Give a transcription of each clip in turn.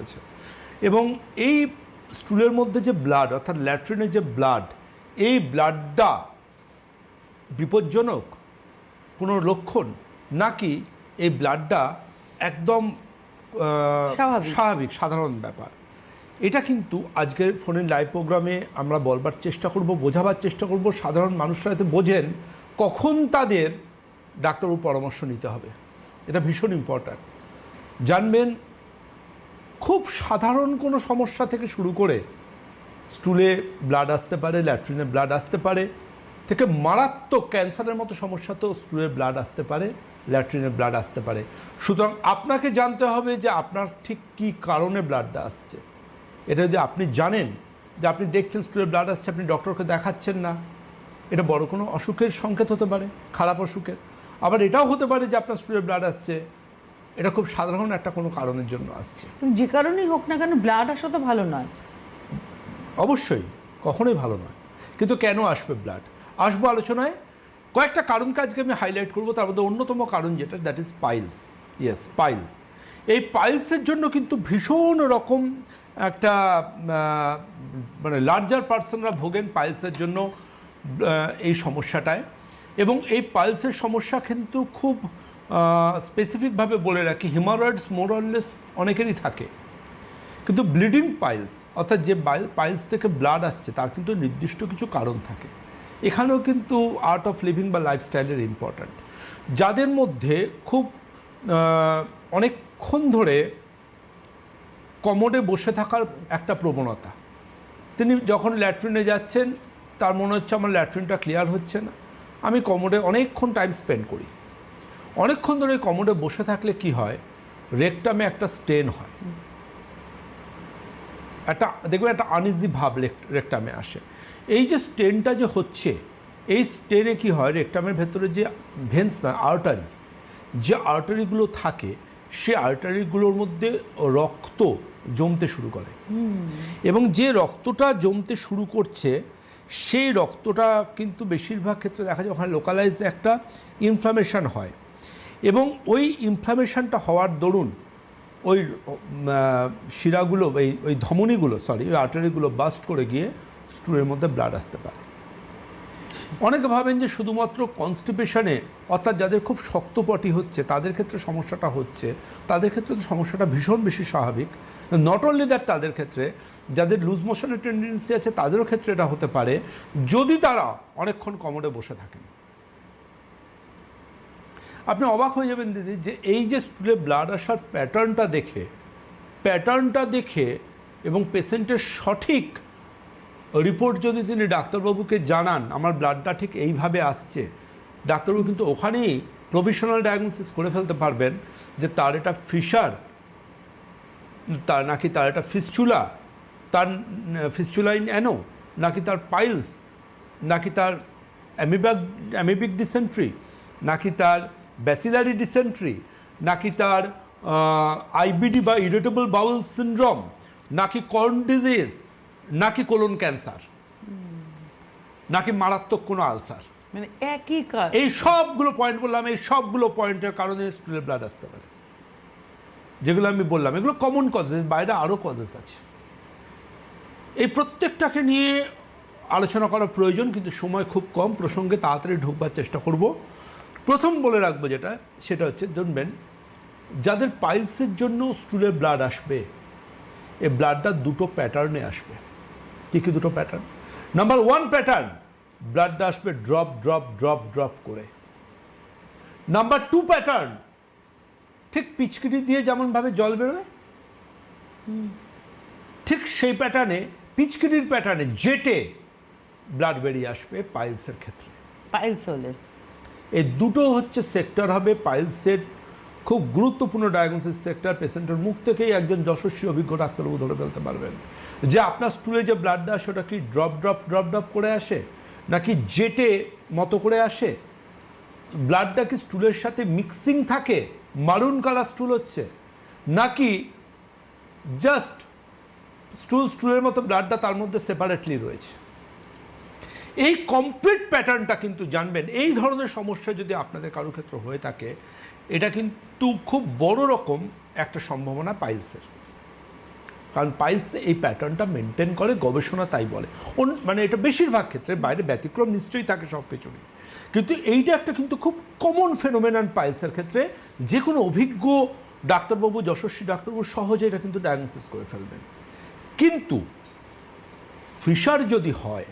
হয়েছে এবং এই স্টুলের মধ্যে যে ব্লাড অর্থাৎ ল্যাট্রিনের যে ব্লাড এই ব্লাডটা বিপজ্জনক? কোনো লক্ষণ? নাকি এই ব্লাডটা একদম স্বাভাবিক। সাধারণ ব্যাপার? এটা কিন্তু আজকের ফোনের লাইভ প্রোগ্রামে আমরা বলবার চেষ্টা করব বোঝাবার চেষ্টা করব সাধারণ মানুষরা যাতে বোঝেন কখন তাদের ডাক্তারবাবু পরামর্শ নিতে হবে। এটা ভীষণ ইম্পর্ট্যান্ট জানবেন খুব সাধারণ কোনো সমস্যা থেকে শুরু করে স্টুলে ব্লাড আসতে পারে ল্যাট্রিনে ব্লাড আসতে পারে, থেকে মারাত্মক ক্যান্সারের মতো সমস্যা তো স্টুলে ব্লাড আসতে পারে ল্যাট্রিনে ব্লাড আসতে পারে। সুতরাং আপনাকে জানতে হবে যে আপনার ঠিক কী কারণে ব্লাডটা আসছে। এটা যদি আপনি জানেন, যে আপনি দেখছেন স্টুলে ব্লাড আসছে, আপনি ডক্টরকে দেখাচ্ছেন না, এটা বড় কোনো অসুখের সংকেত হতে পারে, খারাপ অসুখের। আবার এটাও হতে পারে যে আপনার স্টুলে ব্লাড আসছে এটা খুব সাধারণ একটা কোনো কারণের জন্য আসছে। যে কারণেই হোক না কেন ব্লাড আসা তো ভালো নয়। অবশ্যই কখনোই ভালো নয়। কিন্তু কেন আসবে ব্লাড আসব আলোচনায়। কয়েকটা কারণ কাজকে আমি হাইলাইট করব তার মধ্যে অন্যতম কারণ যেটা that is piles yes piles এই পাইলসের জন্য কিন্তু ভীষণ রকম একটা মানে লার্জার পার্সনরা ভোগেন পাইলসের জন্য এই সমস্যাটায়। এবং এই পাইলসের সমস্যা কিন্তু খুব স্পেসিফিকভাবে বলে রাখি হিমারয়েডস মোরলেস অনেকেরই থাকে। কিন্তু ব্লিডিং পাইলস অর্থাৎ যে পাইলস থেকে ব্লাড আসছে, তার কিন্তু নির্দিষ্ট কিছু কারণ থাকে। এখানেও কিন্তু আর্ট অফ লিভিং বা লাইফস্টাইলের ইম্পর্ট্যান্ট যাদের মধ্যে খুব অনেকক্ষণ ধরে কমোডে বসে থাকার একটা প্রবণতা। তিনি যখন ল্যাট্রিনে যাচ্ছেন, তার মনে হচ্ছে আমার ল্যাট্রিনটা ক্লিয়ার হচ্ছে না। আমি কমোডে অনেকক্ষণ টাইম স্পেন্ড করি। অনেকক্ষণ ধরে কমোডে বসে থাকলে কি হয়? রেকটামে একটা স্টেন হয়। একটা দেখবেন একটা আনইজি ভাব রেক- রেকটামে আসে। এই যে স্টেনটা যে হচ্ছে এই স্টেনে কি হয়? রেকটামের ভেতরে যে ভেন্স না আর্টারি যে আর্টারিগুলো থাকে সে আর্টারিগুলোর মধ্যে রক্ত জমতে শুরু করে। এবং যে রক্তটা জমতে শুরু করছে সেই রক্তটা কিন্তু বেশিরভাগ ক্ষেত্রে দেখা যায় ওখানে লোকালাইজ একটা ইনফ্লামেশন হয়। এবং ওই ইনফ্লামেশনটা হওয়ার দরুন ওই শিরাগুলো ওই ওই ধমনীগুলো সরি ওই আর্টারিগুলো বাস্ট করে গিয়ে স্টুলের মধ্যে ব্লাড আসতে পারে। অনেকে ভাবেন যে শুধুমাত্র কনস্টিপেশনে অর্থাৎ যাদের খুব শক্তপটি হচ্ছে, তাদের ক্ষেত্রে সমস্যাটা হচ্ছে, তাদের ক্ষেত্রে তো সমস্যাটা ভীষণ বেশি স্বাভাবিক। নট অনলি দ্যাট তাদের ক্ষেত্রে যাদের লুজ মোশনের টেন্ডেন্সি আছে, তাদেরও ক্ষেত্রে এটা হতে পারে। যদি তারা অনেকক্ষণ কমোডে বসে থাকেন আপনি অবাক হয়ে যাবেন দিদি যে এই যে স্টুলে ব্লাড আসার প্যাটার্নটা দেখে প্যাটার্নটা দেখে এবং পেশেন্টের সঠিক রিপোর্ট যদি তিনি ডাক্তারবাবুকে জানান, আমার ব্লাডটা ঠিক এইভাবে আসছে, ডাক্তারবাবু কিন্তু ওখানেই প্রফেশনাল ডায়াগনোসিস করে ফেলতে পারবেন যে তার এটা ফিশার তার নাকি তার এটা ফিসচুলা তার ফিসচুলাইন অ্যানো নাকি তার পাইলস নাকি তার অ্যামিবাক অ্যামিবিক ডিসেন্ট্রি নাকি তার ব্যাসিলারি ডিসেন্ট্রি নাকি তার আইবিডি বা ইরিটেবল বাউল সিনড্রোম নাকি কর্ন ডিজিজ নাকি কোলন ক্যান্সার নাকি মারাত্মক কোনো আলসার মানে একই কাজ। এই সবগুলো পয়েন্ট বললাম এই সবগুলো পয়েন্টের কারণে স্টুলের ব্লাড আসতে পারে। যেগুলো আমি বললাম এগুলো কমন কজেস বাইরে আরও কজেস আছে। এই প্রত্যেকটাকে নিয়ে আলোচনা করা প্রয়োজন কিন্তু সময় খুব কম। প্রসঙ্গে তাড়াতাড়ি ঢুকবার চেষ্টা করব। প্রথম বলে রাখব যেটা, সেটা হচ্ছে জানবেন যাদের পাইলসের জন্য স্টুলে ব্লাড আসবে এই ব্লাডটা দুটো প্যাটার্নে আসবে। কী কী দুটো প্যাটার্ন নাম্বার ওয়ান প্যাটার্ন ব্লাডটা আসবে ড্রপ ড্রপ ড্রপ ড্রপ করে। নাম্বার টু প্যাটার্ন ঠিক পিচকিটি দিয়ে যেমনভাবে জল বেরোয়, ঠিক সেই প্যাটার্নে পিচকিটির প্যাটার্নে জেটে ব্লাড বেরিয়ে আসবে পাইলসের ক্ষেত্রে। পাইলস হলে। এই দুটো হচ্ছে সেক্টর হবে পাইলসের খুব গুরুত্বপূর্ণ ডায়াগনোসিস সেক্টর পেশেন্টের মুখ থেকেই একজন যশস্বী অভিজ্ঞ ডাক্তারবাবু ধরে ফেলতে পারবেন। যে আপনার স্টুলে যে ব্লাডটা আসে ওটা কি ড্রপ ড্রপ ড্রপ ড্রপ করে আসে? নাকি জেটে মতো করে আসে? ব্লাডটা কি স্টুলের সাথে মিক্সিং থাকে? মারুন কালার স্টুল হচ্ছে। নাকি জাস্ট স্টুল স্টুলের মতো ব্লাডটা তার মধ্যে সেপারেটলি রয়েছে? এই কমপ্লিট প্যাটার্নটা কিন্তু জানবেন। এই ধরনের সমস্যা যদি আপনাদের কারও ক্ষেত্রে হয়ে থাকে, এটা কিন্তু খুব বড় রকম একটা সম্ভাবনা পাইলসের। কারণ পাইলস এই প্যাটার্নটা মেনটেন করে, গবেষণা তাই বলে। মানে এটা বেশিরভাগ ক্ষেত্রে বাইরে ব্যতিক্রম নিশ্চয়ই থাকে সব কিছুরই কিন্তু এইটা একটা কিন্তু খুব কমন ফেনোমেনান পাইলসের ক্ষেত্রে, যে কোনো অভিজ্ঞ ডাক্তারবাবু, যশস্বী ডাক্তারবাবু সহজে এটা কিন্তু ডায়াগনোসিস করে ফেলবেন। কিন্তু ফিশার যদি হয়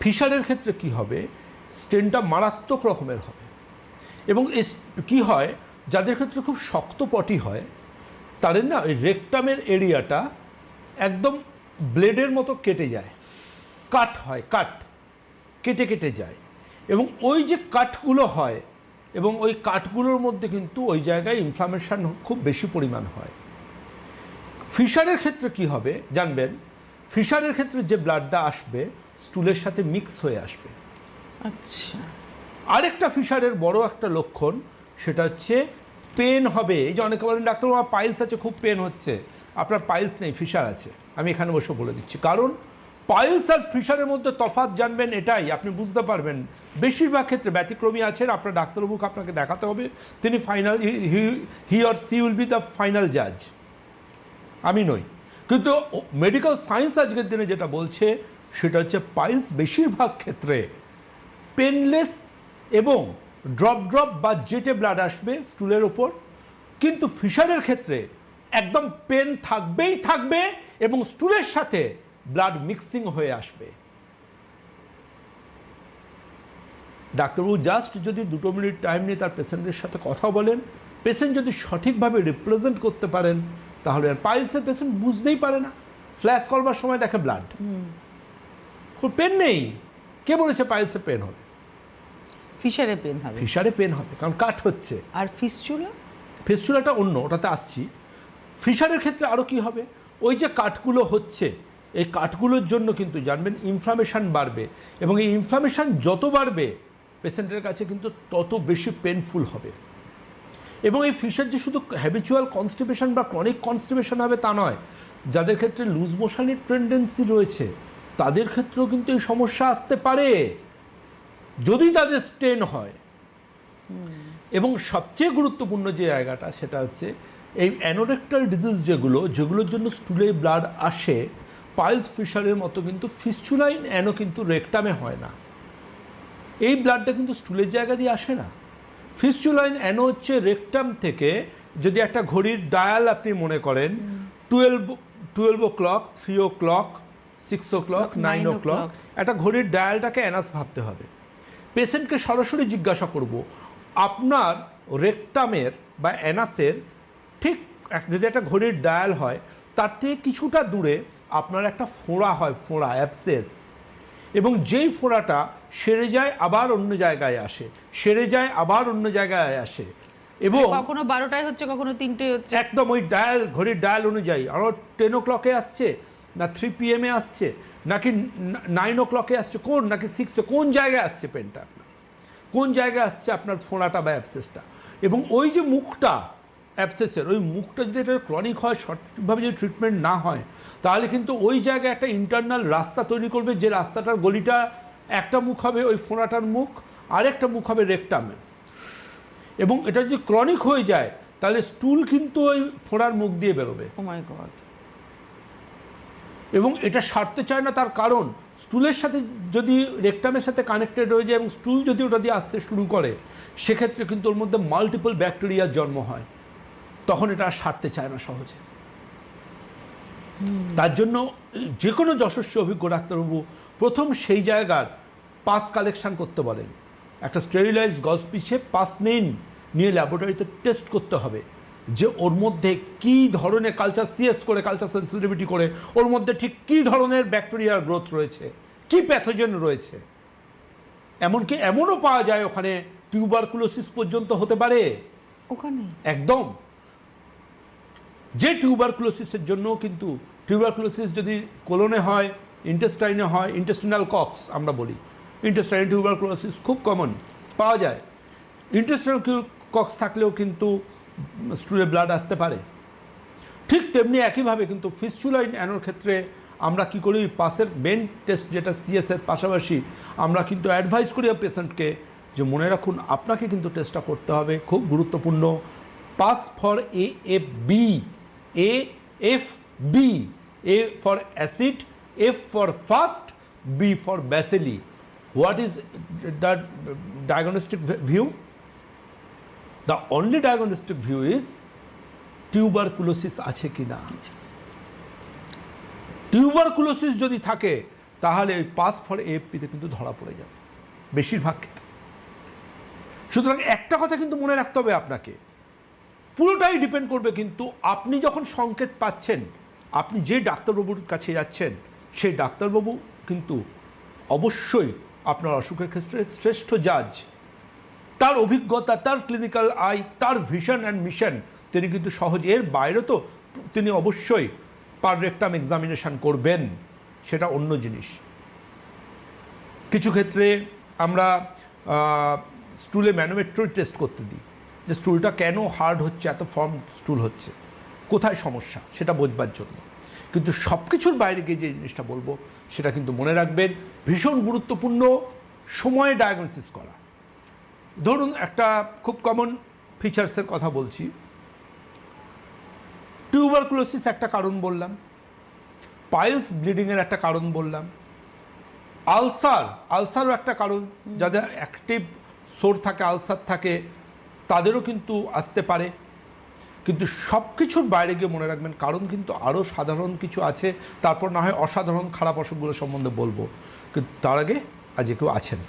ফিশারের ক্ষেত্রে কি হবে? স্টেনটা মারাত্মক রকমের হবে। এবং এস- কি হয়? যাদের ক্ষেত্রে খুব শক্ত পটি হয়, তাদের না ওই রেকটামের এরিয়াটা একদম ব্লেডের মতো কেটে যায়। কাট হয় কাট কেটে কেটে যায়। এবং ওই যে কাঠগুলো হয়, এবং ওই কাঠগুলোর মধ্যে কিন্তু ওই জায়গায় ইনফ্লামেশন খুব বেশি পরিমাণ হয়। ফিশারের ক্ষেত্রে কি হবে? জানবেন, ফিশারের ক্ষেত্রে যে ব্লাডটা আসবে স্টুলের সাথে মিক্স হয়ে আসবে। আচ্ছা। আরেকটা ফিশারের বড় একটা লক্ষণ সেটা হচ্ছে পেন হবে। এই যে অনেকে বলেন ডাক্তার আমার পাইলস আছে খুব পেন হচ্ছে। আপনার পাইলস নেই ফিশার আছে। আমি এখানে বসে বলে দিচ্ছি। কারণ পাইলস আর ফিশারের মধ্যে তফাৎ জানবেন এটাই আপনি বুঝতে পারবেন। বেশিরভাগ ক্ষেত্রে ব্যতিক্রমী আছেন আপনার ডাক্তারবাবুকে আপনাকে দেখাতে হবে। তিনি final he or she will be the final জাজ আমি নই। কিন্তু মেডিকেল সায়েন্স আজকের দিনে যেটা বলছে সেটা হচ্ছে পাইলস বেশিরভাগ ক্ষেত্রে পেনলেস এবং ড্রপ ড্রপ বা জেটে ব্লাড আসবে স্টুলের ওপর। কিন্তু ফিশারের ক্ষেত্রে একদম পেন থাকবেই থাকবে এবং স্টুলের সাথে ব্লাড মিক্সিং হয়ে আসবে। ডাক্তারবাবু জাস্ট যদি দুটো মিনিট টাইম নিয়ে তার পেশেন্টের সাথে কথা বলেন, পেশেন্ট যদি সঠিকভাবে রিপ্রেজেন্ট করতে পারেন, তাহলে পাইলসের পেশেন্ট বুঝতেই পারে না। ফ্ল্যাশ করবার সময় দেখে ব্লাড পেন নেই। কে বলেছে পাইলসে পেন হবে? ফিশারে পেন হবে। ফিশারে পেন হবে কারণ কাট হচ্ছে। আর ফিসচুলা? ফিস্চুলাটা অন্য ওটাতে আসছি। ফিশারের ক্ষেত্রে আরও কি হবে? ওই যে কাঠগুলো হচ্ছে এই কাঠগুলোর জন্য কিন্তু জানবেন ইনফ্লামেশন বাড়বে এবং এই ইনফ্লামেশন যত বাড়বে পেশেন্টের কাছে কিন্তু তত বেশি পেনফুল হবে। এবং এই ফিশার যে শুধু হ্যাবিচুয়াল কনস্টিপেশন বা ক্রনিক কনস্টিপেশন হবে তা নয় যাদের ক্ষেত্রে লুজ মোশনের টেন্ডেন্সি রয়েছে তাদের ক্ষেত্রেও কিন্তু এই সমস্যা আসতে পারে। যদি তাদের স্টেন হয়। এবং সবচেয়ে গুরুত্বপূর্ণ যে জায়গাটা সেটা হচ্ছে এই অ্যানোরেক্টাল ডিজিজ যেগুলো যেগুলোর জন্য স্টুলে ব্লাড আসে পাইলস ফিশারের মতো কিন্তু ফিস্চুলাইন অ্যানো কিন্তু রেকটামে হয় না। এই ব্লাডটা কিন্তু স্টুলের জায়গা দিয়ে আসে না। ফিস্চুলাইন অ্যানো হচ্ছে রেকটাম থেকে যদি একটা ঘড়ির ডায়াল আপনি মনে করেন twelve twelve o'clock three o'clock six o'clock nine o'clock একটা ঘড়ির ডায়ালটাকে অ্যানাস ভাবতে হবে। পেশেন্টকে সরাসরি জিজ্ঞাসা করব আপনার রেকটামের বা অ্যানাসের ঠিক যদি একটা ঘড়ির ডায়াল হয় তার থেকে কিছুটা দূরে আপনার একটা ফোঁড়া হয় ফোঁড়া অ্যাবসেস এবং যেই ফোঁড়াটা সেরে যায় আবার অন্য জায়গায় আসে। সেরে যায় আবার অন্য জায়গায় আসে। এবং কখনো বারোটায় হচ্ছে কখনো তিনটে হচ্ছে। একদম ওই ডায়াল ঘড়ির ডায়াল অনুযায়ী। আরও টেন ও ক্লকে আসছে না থ্রি পিএমে আসছে, নাকি নাইন ও ক্লকে আসছে, কোন, নাকি সিক্সে কোন জায়গায় আসছে পেনটা আপনার? কোন জায়গায় আসছে আপনার ফোঁড়াটা বা অ্যাবসেসটা এবং ওই যে মুখটা অ্যাবসেসের ওই মুখটা যদি এটা ক্রনিক হয়, সঠিকভাবে যদি ট্রিটমেন্ট না হয়, তাহলে কিন্তু ওই জায়গায় একটা ইন্টারনাল রাস্তা তৈরি করবে, যে রাস্তাটার গলিটা, একটা মুখ হবে ওই ফোঁড়াটার মুখ, আরেকটা মুখ হবে রেকটামের এবং এটা যদি ক্রনিক হয়ে যায়, তাহলে স্টুল কিন্তু ওই ফোঁড়ার মুখ দিয়ে বেরোবে। গড এবং এটা সারতে চায় না তার কারণ স্টুলের সাথে যদি রেকটামের সাথে কানেক্টেড হয়ে যায় এবং স্টুল যদি ওটা দিয়ে আসতে শুরু করে সেক্ষেত্রে কিন্তু ওর মধ্যে মাল্টিপল ব্যাকটেরিয়ার জন্ম হয়। তখন এটা আর সারতে চায় না সহজে। তার জন্য যে কোনো যশস্বী অভিজ্ঞ ডাক্তারবাবু প্রথম সেই জায়গার পাস কালেকশন করতে বলেন একটা স্টেরিলাইজ গজ পিছে পাস নিন নিয়ে ল্যাবরেটরিতে টেস্ট করতে হবে। যে ওর মধ্যে কি ধরনের কালচার সিএস করে কালচার সেন্সিটিভিটি করে ওর মধ্যে ঠিক কি ধরনের ব্যাকটেরিয়ার গ্রোথ রয়েছে? কি প্যাথোজেন রয়েছে? এমনকি এমনও পাওয়া যায় ওখানে টিউবারকুলোসিস পর্যন্ত হতে পারে। ওখানে? একদম। যে টিউবারকুলোসিসের জন্য কিন্তু টিউবারকুলোসিস যদি কোলনে হয় ইন্টেস্টাইনে হয় ইন্টেস্টিনাল কক্স আমরা বলি ইন্টেস্টাইন টিউবারকুলোসিস খুব কমন পাওয়া যায়। ইন্টেস্টিনাল কক্স থাকলেও কিন্তু স্টুলে ব্লাড আসতে পারে। ঠিক তেমনি একইভাবে কিন্তু ফিস্চুলাইন অ্যানোর ক্ষেত্রে আমরা কি করি? পাসের বেন টেস্ট যেটা সিএসের পাশাপাশি আমরা কিন্তু অ্যাডভাইস করি পেশেন্টকে যে মনে রাখুন, আপনাকে কিন্তু টেস্টটা করতে হবে। খুব গুরুত্বপূর্ণ। Pass for A F B A F B A for acid F for fast B for bacilli what is the diagnostic view the only diagnostic view is tuberculosis আছে কি না টিউবারকুলোসিস যদি থাকে তাহলে ওই পাস ফর এএফপিতে কিন্তু ধরা পড়ে যাবে বেশিরভাগ ক্ষেত্রে। সুতরাং একটা কথা কিন্তু মনে রাখতে হবে আপনাকে। পুরোটাই ডিপেন্ড করবে কিন্তু আপনি যখন সংকেত পাচ্ছেন আপনি যে ডাক্তারবাবুর কাছে যাচ্ছেন সেই ডাক্তারবাবু কিন্তু অবশ্যই আপনার অসুখের ক্ষেত্রে শ্রেষ্ঠ জাজ তার অভিজ্ঞতা, তার ক্লিনিক্যাল আই তার ভিশন অ্যান্ড মিশন তিনি কিন্তু সহজ। এর বাইরে তো তিনি অবশ্যই পার রেকটাম এক্সামিনেশন করবেন, সেটা অন্য জিনিস। কিছু ক্ষেত্রে আমরা স্টুলে ম্যানোমেট্রোই টেস্ট করতে দিই, যে স্টুলটা কেন হার্ড হচ্ছে, এত ফর্ম স্টুল হচ্ছে, কোথায় সমস্যা, সেটা বোঝবার জন্য। কিন্তু সব কিছুর বাইরে গিয়ে যে জিনিসটা বলব, সেটা কিন্তু মনে রাখবেন, ভীষণ গুরুত্বপূর্ণ সময়ে ডায়াগনোসিস করা। ধরুন একটা খুব কমন ফিচার্সের কথা বলছি। টিউবারকুলোসিস একটা কারণ বললাম পাইলস ব্লিডিংয়ের একটা কারণ বললাম আলসার আলসারও একটা কারণ, যাদের অ্যাক্টিভ সোর থাকে আলসার থাকে, তাদেরও কিন্তু আসতে পারে। কিন্তু সব কিছুর বাইরে গিয়ে মনে রাখবেন, কারণ কিন্তু আরও সাধারণ কিছু আছে, তারপর না হয় অসাধারণ খারাপ অসুখগুলো সম্বন্ধে বলব। কিন্তু তার আগে আজকে কেউ আছেন।